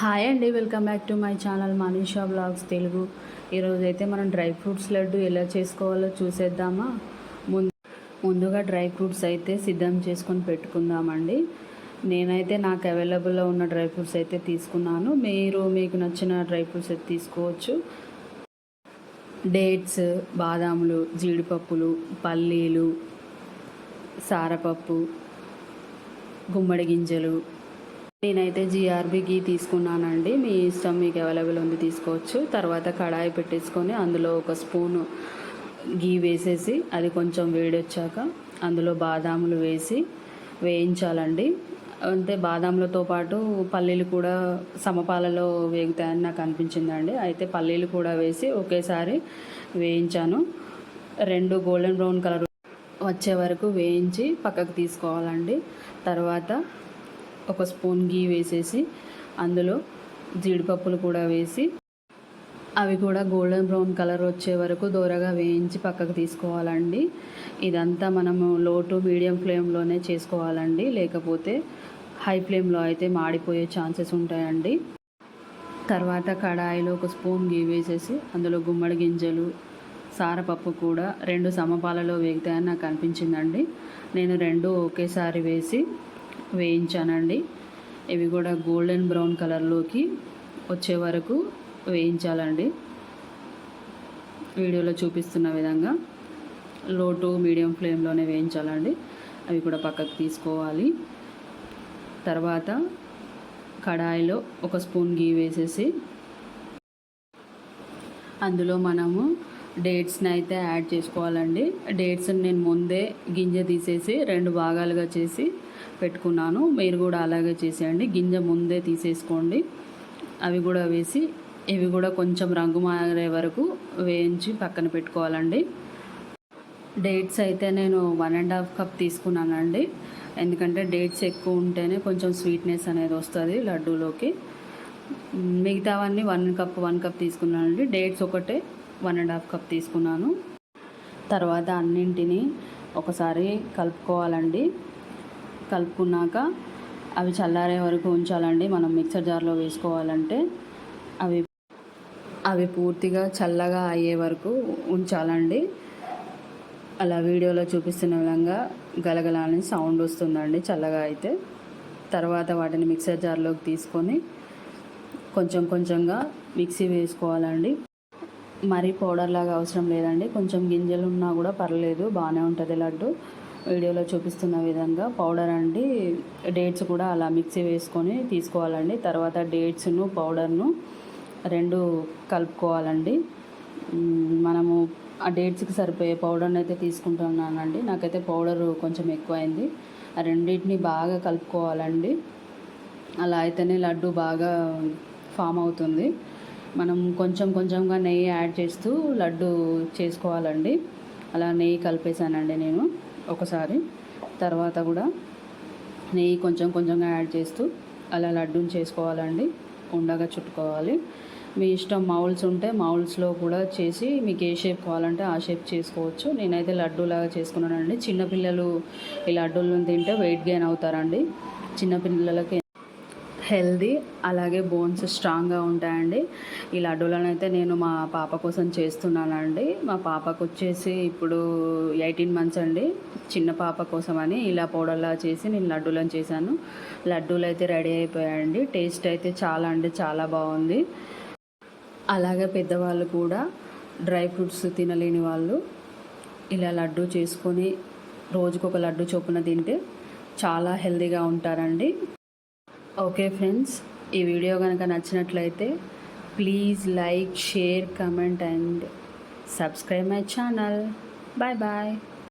Hi అండి welcome back to my channel Manisha blogs Telugu. ఈరోజు అయితే మనం డ్రై ఫ్రూట్స్ లడ్డు ఎలా చేసుకోవాలో చూసేద్దామా? ముందు ముందుగా డ్రై ఫ్రూట్స్ అయితే సిద్ధం చేసుకొని పెట్టుకుందామండి. నేనైతే నాకు అవైలబుల్లో ఉన్న డ్రై ఫ్రూట్స్ అయితే తీసుకున్నాను. మీరు మీకు నచ్చిన డ్రై ఫ్రూట్స్ అయితే తీసుకోవచ్చు. డేట్స్ బాదాములు జీడిపప్పులు పల్లీలు సారపప్పు గుమ్మడి గింజలు నేనైతే జిఆర్బి గీ తీసుకున్నానండి. మీ ఇష్టం మీకు అవైలబుల్ ఉంది తీసుకోవచ్చు. తర్వాత కడాయి పెట్టేసుకొని అందులో ఒక స్పూను గీ వేసేసి అది కొంచెం వేడొచ్చాక అందులో బాదాములు వేసి వేయించాలండి. అంటే బాదాములతో పాటు పల్లీలు కూడా సమపాలలో వేగుతాయని నాకు అనిపించిందండి. అయితే పల్లీలు కూడా వేసి ఒకేసారి వేయించాను. రెండు గోల్డెన్ బ్రౌన్ కలర్ వచ్చే వరకు వేయించి పక్కకు తీసుకోవాలండి. తర్వాత ఒక స్పూన్ గీ వేసేసి అందులో జీడిపప్పులు కూడా వేసి అవి కూడా గోల్డెన్ బ్రౌన్ కలర్ వచ్చే వరకు దూరగా వేయించి పక్కకు తీసుకోవాలండి. ఇదంతా మనము లో టు మీడియం ఫ్లేమ్లోనే చేసుకోవాలండి. లేకపోతే హై ఫ్లేమ్లో అయితే మాడిపోయే ఛాన్సెస్ ఉంటాయండి. తర్వాత కడాయిలో ఒక స్పూన్ గీ వేసేసి అందులో గుమ్మడి గింజలు సారపప్పు కూడా రెండు సమపాలలో వేగుతాయని నాకు అనిపించిందండి. నేను రెండు ఒకేసారి వేసి వేయించానండి. ఇవి కూడా గోల్డెన్ బ్రౌన్ కలర్లోకి వచ్చే వరకు వేయించాలండి. వీడియోలో చూపిస్తున్న విధంగా లో టు మీడియం ఫ్లేమ్లోనే వేయించాలండి. అవి కూడా పక్కకు తీసుకోవాలి. తర్వాత కడాయిలో ఒక స్పూన్ గీ వేసేసి అందులో మనము డేట్స్ని అయితే యాడ్ చేసుకోవాలండి. డేట్స్ని నేను ముందే గింజ తీసేసి రెండు భాగాలుగా చేసి పెట్టుకున్నాను. మీరు కూడా అలాగే చేసేయండి. గింజ ముందే తీసేసుకోండి. అవి కూడా వేసి ఇవి కూడా కొంచెం రంగు మారే వరకు వేయించి పక్కన పెట్టుకోవాలండి. డేట్స్ అయితే నేను వన్ అండ్ హాఫ్ కప్ తీసుకున్నానండి. ఎందుకంటే డేట్స్ ఎక్కువ ఉంటేనే కొంచెం స్వీట్నెస్ అనేది వస్తుంది లడ్డూలోకి. మిగతావన్నీ వన్ కప్ వన్ కప్ తీసుకున్నానండి. డేట్స్ ఒకటే. వన్ అండ్ హాఫ్ కప్ తీసుకున్నాను. తర్వాత అన్నింటినీ ఒకసారి కలుపుకోవాలండి. కలుపుకున్నాక అవి చల్లారే వరకు ఉంచాలండి. మనం మిక్సర్ జార్లో వేసుకోవాలంటే అవి అవి పూర్తిగా చల్లగా అయ్యే వరకు ఉంచాలండి. అలా వీడియోలో చూపిస్తున్న విధంగా గలగలని సౌండ్ వస్తుందండి చల్లగా అయితే. తర్వాత వాటిని మిక్సర్ జార్లోకి తీసుకొని కొంచెం కొంచెంగా మిక్సీ వేసుకోవాలండి. మరీ పౌడర్ లాగా అవసరం లేదండి. కొంచెం గింజలు ఉన్నా కూడా పర్లేదు బాగానే ఉంటుంది లడ్డు. వీడియోలో చూపిస్తున్న విధంగా పౌడర్ అండి. డేట్స్ కూడా అలా మిక్సీ వేసుకొని తీసుకోవాలండి. తర్వాత డేట్స్ను పౌడర్ను రెండు కలుపుకోవాలండి. మనము ఆ డేట్స్కి సరిపోయే పౌడర్ని అయితే తీసుకుంటున్నానండి. నాకైతే పౌడర్ కొంచెం ఎక్కువైంది. ఆ రెండింటిని బాగా కలుపుకోవాలండి. అలా అయితేనే లడ్డు బాగా ఫామ్ అవుతుంది. మనం కొంచెం కొంచెంగా నెయ్యి యాడ్ చేస్తూ లడ్డు చేసుకోవాలండి. అలా నెయ్యి కలిపేసానండి నేను ఒకసారి. తర్వాత కూడా నెయ్యి కొంచెం కొంచెంగా యాడ్ చేస్తూ అలా లడ్డూని చేసుకోవాలండి. ఉండగా చుట్టుకోవాలి. మీ ఇష్టం మౌల్స్ ఉంటే మౌల్స్లో కూడా చేసి మీకు ఏ షేప్ కావాలంటే ఆ షేప్ చేసుకోవచ్చు. నేనైతే లడ్డూలాగా చేసుకున్నానండి. చిన్నపిల్లలు ఈ లడ్డూలను తింటే వెయిట్ గెయిన్ అవుతారండి. చిన్నపిల్లలకి హెల్దీ అలాగే బోన్స్ స్ట్రాంగ్గా ఉంటాయండి. ఈ లడ్డూలను అయితే నేను మా పాప కోసం చేస్తున్నానండి. మా పాపకు వచ్చేసి ఇప్పుడు ఎయిటీన్ మంత్స్ అండి. చిన్న పాప కోసం అని ఇలా పౌడర్లా చేసి నేను లడ్డూలను చేశాను. లడ్డూలు అయితే రెడీ అయిపోయాయండి. టేస్ట్ అయితే చాలా అంటే చాలా బాగుంది. అలాగే పెద్దవాళ్ళు కూడా డ్రై ఫ్రూట్స్ తినలేని వాళ్ళు ఇలా లడ్డు చేసుకొని రోజుకొక లడ్డు చొప్పున తింటే చాలా హెల్దీగా ఉంటారండి. ఓకే ఫ్రెండ్స్ ఈ వీడియో కనుక నచ్చినట్లయితే please like share comment and subscribe my channel. Bye bye.